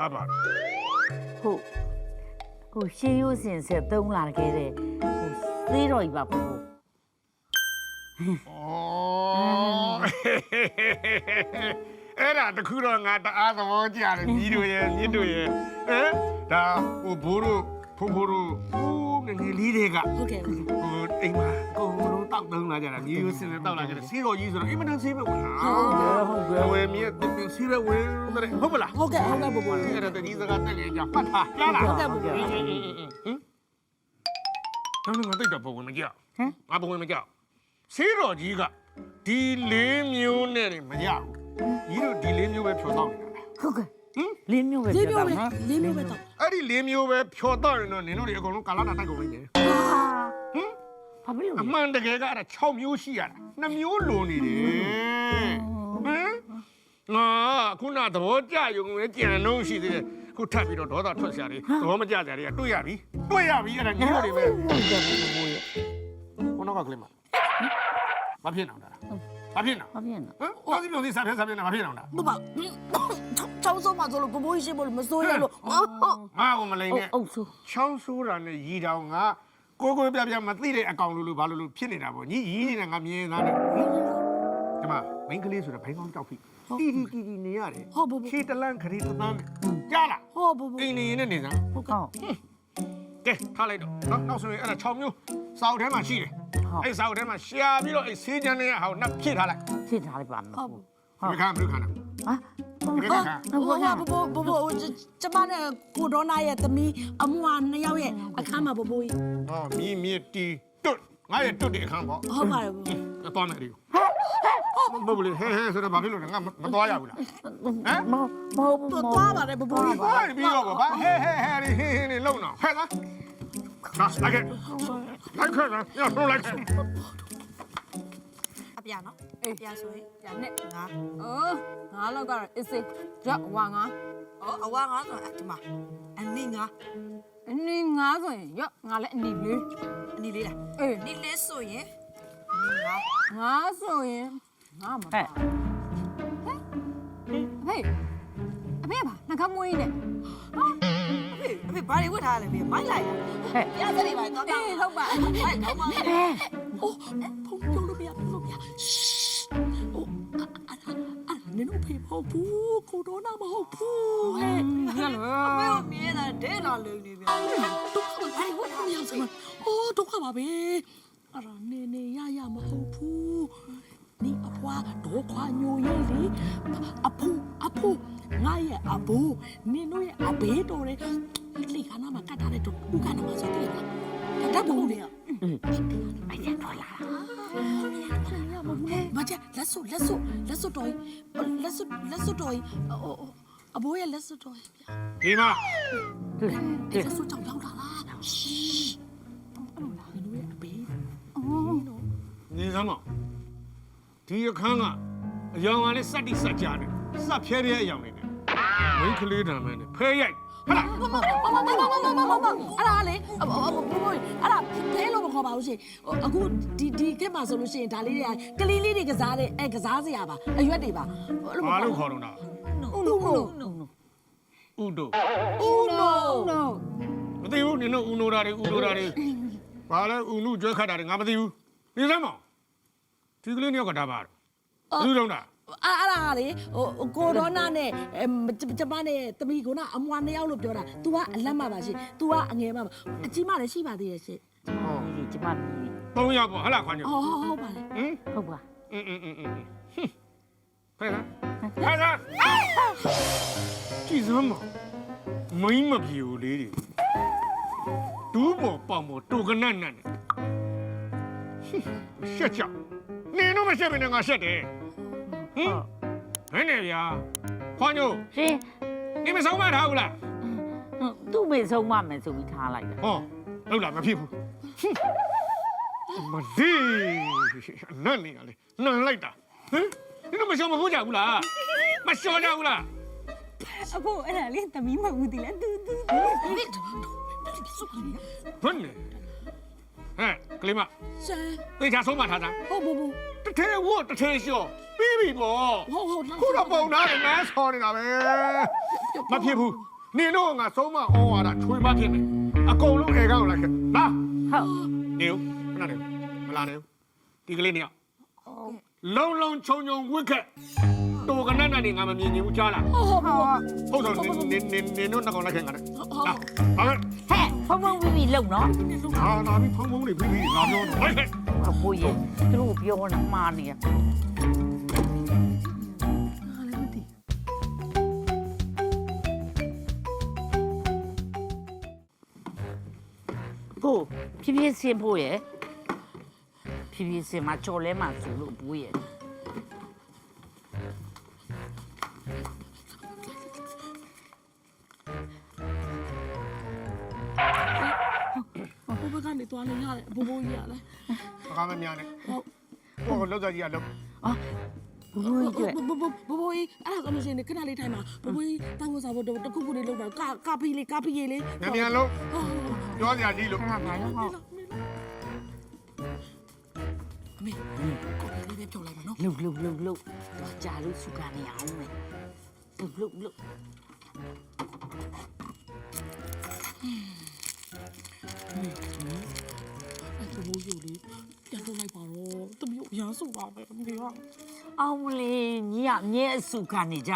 ထားပါတယ် ဟုတ်ဟိုရှေးရိုးစင်ဆက်သုံးလာခဲ့တဲ့ဟိုသေးတော်ကြီးပါဘို့哦，嘿嘿嘿嘿嘿嘿，哎呀，这看到俺的阿子王家的，你这也，你这也，哎，那我不如，不不如，不。 ငယ်ငယ်လေးတွေကဟုတ်ကဲ့ဟိုအိမ်မှာအကုန်လုံးတောက်သုံးလာကြတာမျိုးရိုးစင်နဲ့တောက်လာကြတယ်ဆေးတော်ကြီးဆိုတော့အင်မတန်ဆေးပဲကွာဟုတ်ကဲ့ဟုတ်ကဲ့ဝယ်မြက်တင်ဆေးပဲဝယ်တယ်ဟုတ်မလားဟုတ်ကဲ့ဟုတ်ကဲ့ဘောဘောအဲ့ဒါတတိစကားတက်လေကြပတ်ထားကြားလားဟုတ်ကဲ့ဘောဘောဟင်တော်ငါတိတ်တော့ဘဝင်မကြောက်ဟမ်ငါဘဝင်မကြောက်ဆေးတော်ကြီးကဒီလေးမျိုးနဲ့မရဘူးကြီးတို့ဒီလေးမျိုးပဲဖြောတော့နေတာဟုတ်ကဲ့ ဟင်လေးမျိုးပဲလေးပြောမျိုးတာပဲနော်လေးမျိုးပဲတော့အဲ့ဒီလေးမျိုးပဲဖြောတော့ရင်တော့နင်တို့တွေအကုန်လုံးကာလာနာတိုက်ကုန်လိမ့်မယ်ဟင်ဘာဖြစ်လို့အမှန်တကယ်ကအဲ့ဒါ6မျိုးရှိရတာ2မျိုးလိုနေတယ်ဟမ်ငါခုနသဘောကြယုံနဲ့ကြံလုံးရှိသေးတယ်ခုထပ်ပြီးတော့ဒေါသထွက်ရှာတယ်သဘောမကျကြတယ်ကတွေ့ရပြီတွေ့ရပြီအဲ့ဒါညီတို့တွေပဲဟုတ်ကဲ့ဘိုးရဲ့ဘုနောက်ကကလေးမမဖြစ်အောင်တာ မဖြစ်အောင်ဘာဖြစ်နော်ဟမ်ဘာလို့ဒီစားဖက်စားဖက်နေမဖြစ်အောင်တာဘဘချောင်းဆုံးမှာဆိုလို့ဘဘရှိဖို့မစိုးရလို့ဟုတ်ဟုတ်ငါ့ကိုမလိန်နဲ့အုပ်စုချောင်းဆိုးတာနဲ့ရီတောင်ငါကိုကိုပြပြမသိတဲ့အကောင်လို့လို့ဘာလို့လို့ဖြစ်နေတာပေါ့ညီရီနေတာငါမြင်သားတယ်ဒီမှာမိန်းကလေးဆိုတော့ဘိုင်းကောင်းကြောက်ဖိတီတီတီတီနေရတယ်ဟုတ်ဘဘခြေတလန့်ခရီးတသန်းကြားလားဟုတ်ဘဘအိမ်နေရင်နဲ့နေစမ်း ဟုတ်ကောကဲထားလိုက်တော့နော်နောက်ဆိုရင်အဲ့ဒါ6မျိုးစောက်ထဲမှာရှိတယ် အဲ့စောက်ထဲမှာရှာပြီးတော့အဲ့ဆေးချမ်းတဲ့ဟာကိုနှပ်ဖြည့်ထားလိုက်ဖြစ်ထားလိုက်ပါမယ်ဟုတ်ဘယ်ခါဘယ်ခါနာဟာဘယ်ခါခါဘဘဘဘဘကျမနဲ့ကိုဒေါနာရဲ့သမီးအမွာနှစ်ယောက်ရဲ့အခန်းမှာဘဘကြီးဟောမြည်မြည်တီတွတ်ငါရဲ့တွတ်တဲ့အခန်းပေါ့ဟုတ်ပါတယ်ဘဘတော့မယ်ဒီဘဘလေးဟဲဟဲဆိုတော့ဘာဖြစ်လို့လဲငါမသွားရဘူးလားမမဟုတ်ဘူးတော့သွားပါတယ်ဘဘကြီးဘာပြီးတော့ဘာဟဲဟဲဟဲဟင်းဟင်းနေလုံတော့ဟဲ့လား ဟာလိုက်ခဲ့လိုက်ခဲ့လားညဆုံးလိုက်ခဲ့အပြနော်အပြဆိုရင်ပြနဲ့ငါအော်ငါလောက်ကတော့အစ်စေးကြောက်ဝါငါဩအဝါငါဆိုဒီမှာအနည်းငါအနည်းငါဆိုရင်ရော့ငါလည်းအနီလေးအနည်းလေးလားအေးအနည်းလေးဆိုရင်ငါငါဆိုရင်ငါမဟဲ့ပါဟေးအဖေပါနှကမွေးနေအဖေ အဖေဘာတွေဝတ်ထားလဲဖေမိုက်လိုက်လားဟဲ့ပြစရိပါတော့အေးဟုတ်ပါဟဲ့တော့ပါအိုးဖုန်းပြောလို့မရပြောလို့မရရှ်အိုးအာနင်တို့ဖေမဟုတ်ဘူးကိုတော့နာမဟုတ်ဘူးဟဲ့ရလောအမေကိုမြင်တာဒဲလာလုံနေဗျာဒုက္ခဘာတွေဝတ်ထားရစမအိုးဒုက္ခပါပဲအဲ့ဒါနေနေရရမဟုတ်ဘူး นี่အဖွာဒုက္ခညိုရဲ့လေအဖူအဖူငါရဲ့အဘူနင်တို့ရဲ့အဘေးတော်တယ်လေခါနာမှာကတ်ထားတဲ့ဒုက္ခနာမှာဆိုတည်လားတတ်ဘူးလေအရတော်လာမကျလက်စွပ်လက်စွပ်လက်စွပ်တော်လက်စွပ်လက်စွပ်တော်အဘိုးရဲ့လက်စွပ်တော်ဗျာဒီမှာတယ်လက်စွပ်ကြောင့်ရောက်လာလားရှီအဲ့လိုလားမင်းတို့ရဲ့အဘေးနေစမ်းမ ဒီအခန်းကအယောင်ကလည်းစက်တိစက်ကြတယ်စက်ဖြဲတဲ့အယောင်နေတယ်ဝင်းကလေးတံမဲနဲ့ဖဲရိုက်ဟလာမမမမမမမမအဲ့ဒါလေဘဘဘအဲ့ဒါဖဲလို့မခေါ်ပါဘူးရှင်အခုဒီဒီခက်မှာဆိုလို့ရှိရင်ဒါလေးတွေကကလေးလေးတွေကစားတဲ့အဲကစားစရာပါအရွက်တွေပါဘာလို့ခေါ်တော့တာဦးလို့ဦးလို့ဥတို့ဦးလို့ no မသိဘူးနင်တို့ဥနိုတာတွေဥနိုတာတွေဘာလဲဥနုကျွဲခတ်တာတွေငါမသိဘူးနေစမ်းမ ဒီကလေးနှစ်ယောက်ကဒါပါတော့ဘယ်လိုလုပ်တာအာအာရာလေဟိုကိုဒေါနာနဲ့အဲကျမနဲ့တမီကိုနာအမွာနှစ်ယောက်လို့ပြောတာ तू ကအလက်မပါရှင် तू ကအငယ်မပါအကြီးမလည်းရှိပါသေးရဲ့ရှင်ဟုတ်ပြီကျမပြီသုံးယောက်ပေါ့ဟလားခွန်ညဟုတ်ဟုတ်ပါလေဟင်ဟုတ်ပါအင်းအင်းအင်းအင်းခဲလားခဲလားကြည့်စမ်းမမင်းမပြေဘူးလေးတွေဒူးပေါ်ပေါင်ပေါ်တိုကနတ်နတ်နဲ့ရှက်ချောက် နင်တော့မရှက်ဘဲနဲ့ငါရှက်တယ်ဟင်ဟဲ့နေဗျာခွာညိုရှင်နေမဆုံးမထားဘူးလားသူ့မေဆုံးမမယ်ဆိုပြီးထားလိုက်တာဟောလောက်လာမဖြစ်ဘူးမလေးနတ်နေရလေနန်လိုက်တာဟမ်နင်တို့မရှောင်မဖို့ကြဘူးလားမရှောင်ကြဘူးလားအဖိုးအဲ့ဒါလေးသမီးမဟုတ်ဘူးဒီလားတူတူဘယ်နဲ့ ဟဲ့ကလေးမဆန်သေချာဆုံးမထားတာဟုတ်ဘူးဘူးတစ်ထဲဝတ်တစ်ထဲလျှော့ပြီးပြီပေါ့ဟုတ်ဟုတ်ခုတော့ပုံသားနဲ့မန်းဆော်နေတာပဲမဖြစ်ဘူးနင်တို့ကငါဆုံးမဩဝါဒချွေမဖြစ်နေအကုန်လုံးအေကောင်းလိုက်ခဲ့လာဟုတ်နေဦးခဏနေမလာနေဦးဒီကလေးနေလုံလုံချုံချုံဝစ်ခ က်တော်ကနတ်နဲ့နေငါမမြင်ချင်ဘူးကြားလားဟုတ်ဟုတ်ဟုတ်ဟုတ်တော့နင်နင်နင်တို့နှစ်ကောင်လိုက်ခဲ့ငါနဲ့လာဟာဟဲ့ဟဲ့ဖုံဖုံပြီးပြီးလုံနော်ဟာလာပြီဖုံဖုံလေးပြီးပြီးငါပြောတော့ဟဲ့ဟဲ့အဖိုးရဲ့သူတို့ပြောနေမှားနေရကိုဖြည်းဖြည်းစင်ဖို့ရဲ့ဖြည်းဖြည်းစင်မှာကြော်လဲမှာဆိုလို့ဘူးရဲ့ဘိုးဘကနေ သွားလို့ရတယ်ဘိုးဘိုးကြီးရတယ်ဘာမှမများနဲ့ဟုတ်ကိုယ်ကလောက်ကြကြီးကလောက်ဘူးကြီးတွေ့ဘိုးဘိုးဘိုးဘိုးကြီးအဲ့ဒါဆိုလို့ရှိရင်ခဏလေးထိုင်ပါဘိုးဘိုးကြီးတောင်းစားဖို့တခုခုလေးလောက်တာကာကာပီလေးကာပီလေးမြန်မြန်လုံးဟုတ်ပြောစရာကြီးလို့ခဏနိုင်တော့ဟုတ်အမေကော်ပီလေးပဲဖြုတ်လိုက်ပါနော်လှုပ်လှုပ်လှုပ်လှုပ်တော့ကြာလို့စုကနေအောင်မယ်လှုပ်လှုပ်လှု ကြီးလေးပြန်ထုတ်လိုက်ပါတော့တမျိုးရမ်းစုပါပဲအမေကအောင်မလေးညီကမြဲအစုခံနေကြ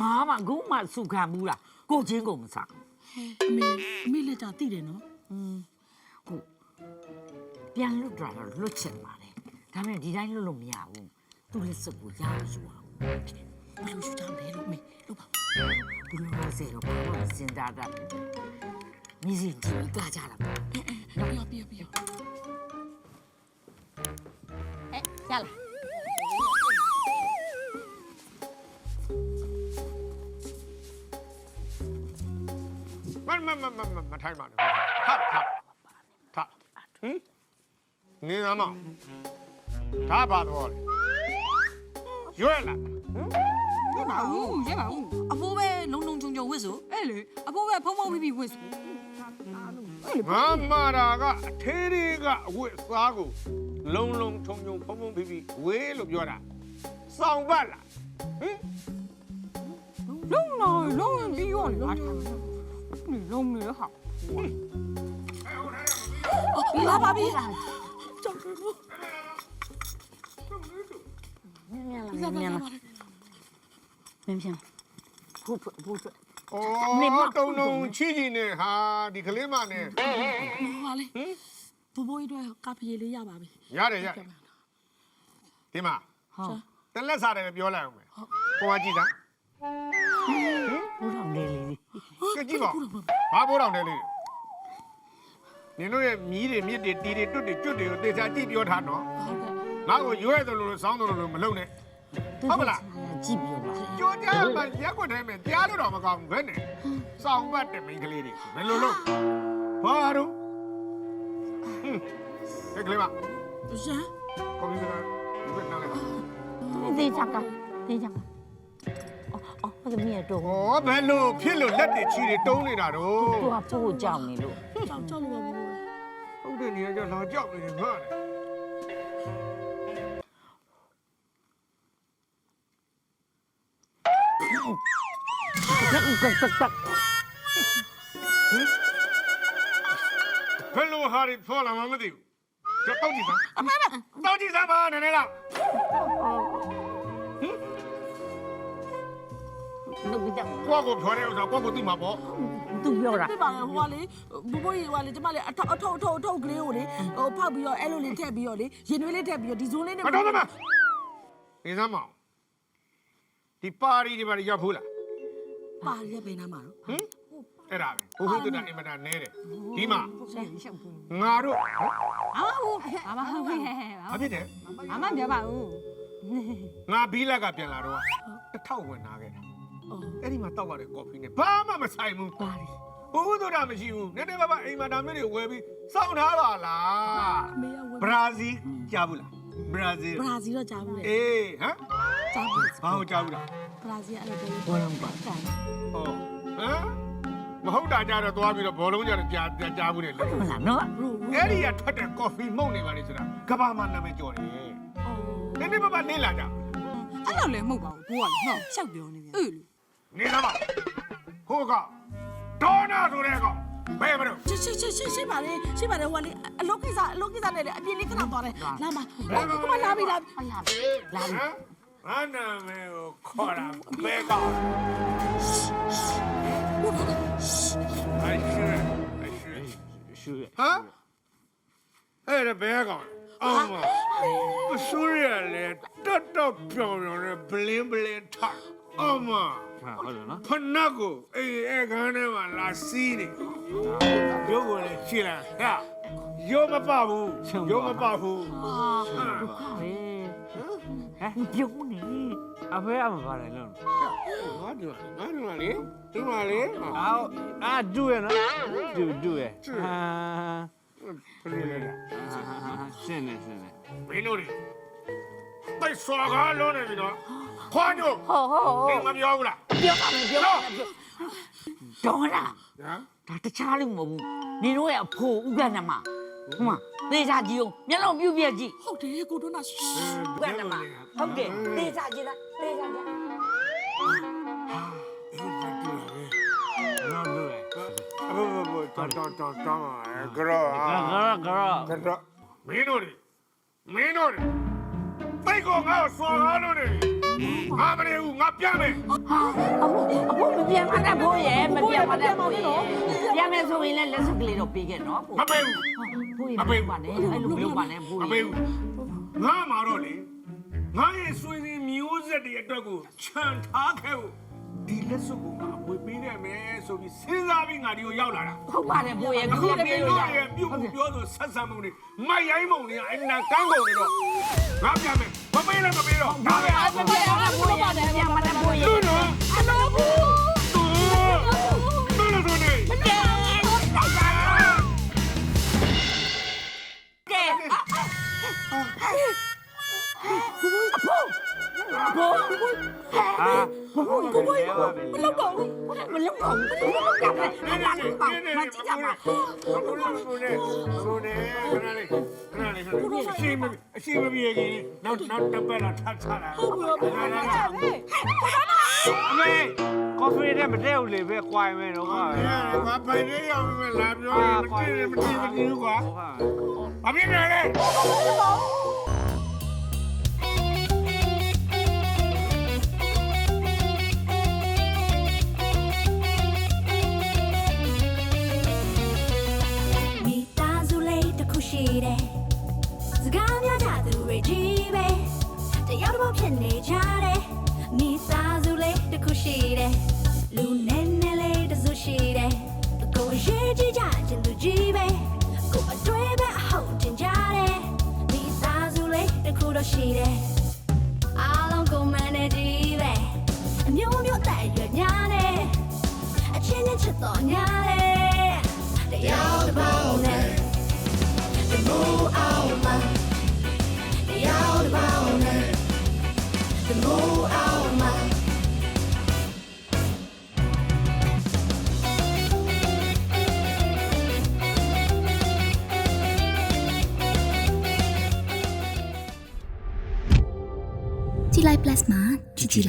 ငါမှအခုမှစုခံဘူးလားကိုချင်းကိုမစားအမေအမေလက်ကြတိတယ်နော်ဟုတ်ပြန်လွတ်တာတော့လွတ်ချင်ပါတယ်ဒါပေမဲ့ဒီတိုင်းလွတ်လို့မရဘူးသူ့လက်စုပ်ကိုရအောင်ယူအောင်ဘယ်လိုရှူချမ်းလဲလို့အမေလို့ပါဘူးလို့လို့စေတော့ဘာမှမစင်တာတတ်မြည်စီကြည့်ပြီးကြကြတာပေါ့ပြပြပြပြအဲ ရလာမမမမမမထိုင်ပါနဲ့ထထထဟင်နေသမောင်ဒါပါတော့လေရွက်လာရပါဘူးရပါဘူးအဖိုးပဲလုံလုံချုံချုံဝစ်စို့အဲ့လေအဖိုးပဲဖုံဖုံပြီးပြီးဝစ်ဆိုမမရာကအသေးသေးကအဝတ်စားကို လုံလုံခြုံခြုံဖုံဖုံပြီးပြီးဝေးလို့ပြောတာစောင်ပတ်လားဟင်လုံတော့လုံရင်ပြီးရောလေငါထားနေလုံနေဟာလာပါပြီကြောက်တယ်လို့မြန်လာမြန်လာမြန်မြန်ဘူးဘူးအော်တုံတုံချီချီနဲ့ဟာဒီကလေးမနဲ့ဟာလေ ဘိုးဘိုးကြီးတို့ကာပီလေးရပါပြီရတယ်ရဒီမှာဟုတ်တလက်စားတယ်ပြောလိုက်အောင်မယ်ဟိုကကြည့်တာဘူးတော့လေလေကကြည့်ပါဘာဘိုးတော်တယ်လေနင်တို့ရဲ့မြီးတွေမြစ်တွေတီတွေတွတ်တွေကျွတ်တွေကိုသေချာကြည့်ပြောထားနော်ဟုတ်ကဲ့ငါ့ကိုရွဲတယ်လို့လို့စောင်းတယ်လို့လို့မလုပ်နဲ့ဟုတ်ပါလားကြည့်ပြီးတော့ကြိုးကြားမှရက်ွက်ထဲမှာကြားလို့တော့မကောင်းဘူးဘယ်နဲ့စောင်းပတ်တဲ့မိန်းကလေးတွေဘယ်လိုလုပ်ဘာတို့ဟ င်းဒီကလေးမရန်ကွန်ပျူတာဒီဘက်နားလိုက်ပါသေးချက်ကသေးချက်ကအော်အော်ဘာမီးတော့ဟောဘယ်လိုဖြစ်လို့လက်တွေချီတွေတုံးနေတာတော့သူကပို့ကြောင်နေလို့ကြောက်ကြောက်လို့ပါဘိုးဘိုးဟုတ်တယ်နေရာကျလာကြောက်နေတယ်ငါလေ ဘယ်လိုဟာတွေဖော်လာမှမသိဘူးကျတော့ကြည့်စမ်းအမေတော့ကြည့်စမ်းပါနည်းနည်းလောက်လူပြီးတော့ကိုယ့်ကိုဖော်တဲ့ဥစ္စာကိုယ့်ကိုသိမှာပေါ့သူပြောတာပြပါလေဟိုကလေဘဘကြီးဟိုကလေကျမလေးအထောက်အထောက်အထောက်အထောက်ကလေးကိုလေဟိုဖောက်ပြီးတော့အဲ့လိုလေးထည့်ပြီးတော့လေရင်နွေးလေးထည့်ပြီးတော့ဒီဇုံးလေးနဲ့မတော်သမားနေစမ်းမအောင်ဒီပါရီဒီပါရီရောက်ဘူးလားပါရပဲနားမှာတော့ဟင် အဲ့ဒါပဲဘုဟုတ္တအင်မတန်နဲတယ်ဒီမှာရှက်ရှက်ဘူးငါတို့အာဟုတ်ဘာမှဟုတ်ဟဲ့ဘာဖြစ်တယ်ဘာမှပြောပါဘူးငါဘီလက်ကပြန်လာတော့တစ်ထောက်ဝင်လာခဲ့တာအော်အဲ့ဒီမှာတောက်ရတဲ့ကော်ဖီနဲ့ဘာမှမဆိုင်ဘူးပါရီဘုဟုတ္တမရှိဘူးနည်းနည်းပါးပါအိမ်မှာဒါမျိုးတွေဝယ်ပြီးစောင့်ထားပါလားအမေကဝင်ဘရာဇီးကြားဘူးလားဘရာဇီးဘရာဇီးတော့ကြားဘူးလေအေးဟမ်ကြားဘူးဘာကိုကြားဘူးလားဘရာဇီးအဲ့လိုတည်းဘောလုံးပါကန်ဟောဟမ် မဟုတ်တာကြတော့သွားပြီးတော့ဘောလုံးကြတော့ကြားကြားဘူးလေလေဟုတ်လားနော်ရူအဲ့ဒီကထွက်တဲ့ကော်ဖီမှုန့်နေပါလေဆိုတာကဘာမှနာမည်ကျော်တယ်အော်နည်းနည်းပါးပါနေလာကြအဲ့လိုလည်းမဟုတ်ပါဘူးကိုကလည်းနော်ရှောက်ပြောနေပြန်အေးလေနေလာပါဟိုကဒေါနာဆိုတဲ့ကောင်ဘယ်မလို့ရှင်းရှင်းရှင်းရှင်းပါလေရှင်းပါလေဟိုကလေအလုပ်ကိစ္စအလုပ်ကိစ္စနဲ့လေအပြင်းလေးခဏသွားတယ်လာမဟိုကလာပြီလာပြီအလားလာပြီဟမ်အနာမေကိုခေါ်တာဘယ်ကောင် အဲ့ရှိအဲ့ရှိရှူရဟမ်အဲ့ဒါဘယ်ကောင်အမအဆူရလေတတ်တော့ပြောင်းပြောင်းနဲ့ဘလင်းဘလင်းထားအမဟာဟုတ်တယ်နော်ဖနက်ကိုအေးအဲခန်းထဲမှာလာစီးနေရုပ်ကိုလည်းရှင်းလာဟဲ့ရုပ်မပဘူးရုပ်မပဘူးဒုက္ခပဲဟမ်ပြုံးနေအဖေအမပါတယ်လုံး ငါဒီမှာငါဒီမှာလေဒီမှာလေဟာအော်အာဒူရနော်ဒူဒူရဟာဖလေးလေရှင်းနေရှင်းနေမင်းတို့တိုက်စွာကားလုံးနေပြီနော်ခွာညို့ဟောဟောမင်းမပြောဘူးလားပြောပါမယ်ပြောပါမယ်ပြောဒေါ်လာဟမ်ဒါတခြားလို့မဟုတ်ဘူးနင်တို့ရဲ့အဖိုးဥက္ကဋ္ဌမဟိုမှာသေချာကြည့်အောင်မျက်လုံးပြုတ်ပြက်ကြည့်ဟုတ်တယ်ကိုတို့နာဥက္ကဋ္ဌမဟုတ်တယ်သေချာကြည့်လား တော်တော်တော်တော်ဂရောဂရဂရဂရဂရောမင်းတို့မင်းတို့တိတ်ကောငါ့စွာကားလုံးနေငါမနေဘူးငါပြန်မယ်ဟာအဖိုးအဖိုးမပြန်မနဲ့ဖိုးရဲ့မပြန်မနဲ့ဖိုးရဲ့ပြန်မယ်ဆိုရင်လည်းလက်စကလေးတော့ပေးခဲ့နော်ဖိုးမပေးဘူးဖိုးရဲ့မပေးပါနဲ့အဲ့လိုမလုပ်ပါနဲ့ဖိုးမရဲ့ပေးဘူးငါမှာတော့လေငါရဲ့ဆွေစဉ်မျိုးဆက်တွေအတွက်ကိုခြံထားခဲ့ဖို့ ဒီလက်စွပ်ကိုငါဝေပေးခဲ့မယ်ဆိုပြီးစဉ်းစားပြီးငါဒီကိုရောက်လာတာဟုတ်ပါတယ်ဖိုးရဲ့အခုခုလည်းနေပေးလို့လို့ရရဲ့ပြုတ်မှုပြောဆိုဆက်ဆံမှုတွေမိုက်ရိုင်းမှုတွေအဲ့နာကန်းကုန်နေတော့ငါပြန်မယ်မပေးလည်းမပေးတော့ဒါပဲမပြန်မနဲ့ဖိုးရဲ့ပြန်မနဲ့ဖိုးရဲ့သူ့နော်အတော်ဘူးသူသူ့လို့ဆိုနေကဲဖိုးဖိုးဟာဖိုးဖိုးမလုပ်တော့ဘူးမလုပ်တော့ဘူးမလုပ်တော့ဘူးမလုပ်တော့ဘူးမကြည့်ကြပါဘူး မအရှိမပြေခင်နောက်နောက်တစ်ပတ်တော့ထပ်ချတာဟုတ်ဘူးဟုတ်ဘူးအမေကော်ဖီနဲ့မတည့်ဘူးလေပဲကွာမယ်တော့ကွာရတယ်ကွာပိုင်လေးရောက်ပြီလာပြောရင်မတည့်မတည့်မတည့်ဘူးကွာဟုတ်ဟာအပြင်းနေလေ ရှိတယ်စကားများကြသူတွေကြီးပဲတယောက်တစ်ပေါက်ဖြစ်နေကြတယ်မိသားစုလေးတစ်ခုရှိတယ်လူနဲ့နဲ့လေးတစ်စုရှိတယ်ကိုယ်ရေးကြည့်ကြခြင်းသူကြီးပဲကိုယ်အတွေ့ပဲအဟုတ်တင်ကြတယ်မိသားစုလေးတစ်ခုတော့ရှိတယ်အားလုံးကိုမန်နေကြည့်ပဲအမျိုးမျိုးတဲ့ရွယ်များတယ်အချင်းချင်းချစ်တော်ညာတယ်တရားတစ်ပေါက် ကြည်